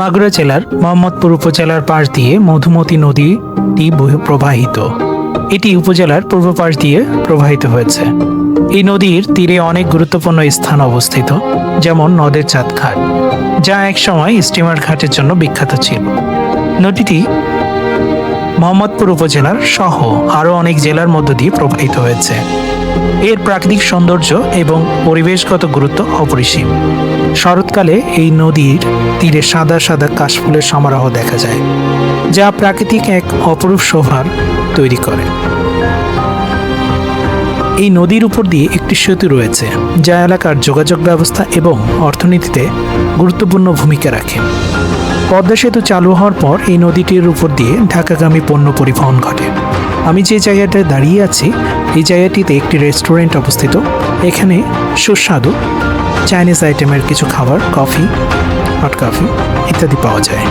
মাগুরা জেলার মোহাম্মদপুর উপজেলার পাশ দিয়ে মধুমতি নদীটি বহ- প্রবাহিত। এটি উপজেলার পূর্ব পাশ দিয়ে প্রবাহিত হয়েছে। এই নদীর তীরে অনেক গুরুত্বপূর্ণ স্থান অবস্থিত, যেমন নদের চাঁদ ঘাট যা একসময় স্টিমার ঘাটের জন্য বিখ্যাত ছিল। নদীটি মোহাম্মদপুর উপজেলার সহ আরও অনেক জেলার মধ্য দিয়ে প্রবাহিত হয়েছে। এর প্রাকৃতিক সৌন্দর্য এবং পরিবেশগত গুরুত্ব অপরিসীম। শরৎকালে এই নদীর তীরে সাদা সাদা কাশফুলের সমারোহ দেখা যায়, যা প্রাকৃতিক এক অপরূপ শোভার তৈরি করে। এই নদীর উপর দিয়ে একটি সেতু রয়েছে, যা এলাকার যোগাযোগ ব্যবস্থা এবং অর্থনীতিতে গুরুত্বপূর্ণ ভূমিকা রাখে। পদ্মা সেতু চালু হওয়ার পর এই নদীটির উপর দিয়ে ঢাকাগামী পণ্য পরিবহন ঘটে। আমি যে জায়গাটায় দাঁড়িয়ে আছি এই জায়গাটিতে একটি রেস্টুরেন্ট অবস্থিত। এখানে সুস্বাদু চাইনিজ আইটেমের কিছু খাবার, কফি, হট কফি ইত্যাদি পাওয়া যায়।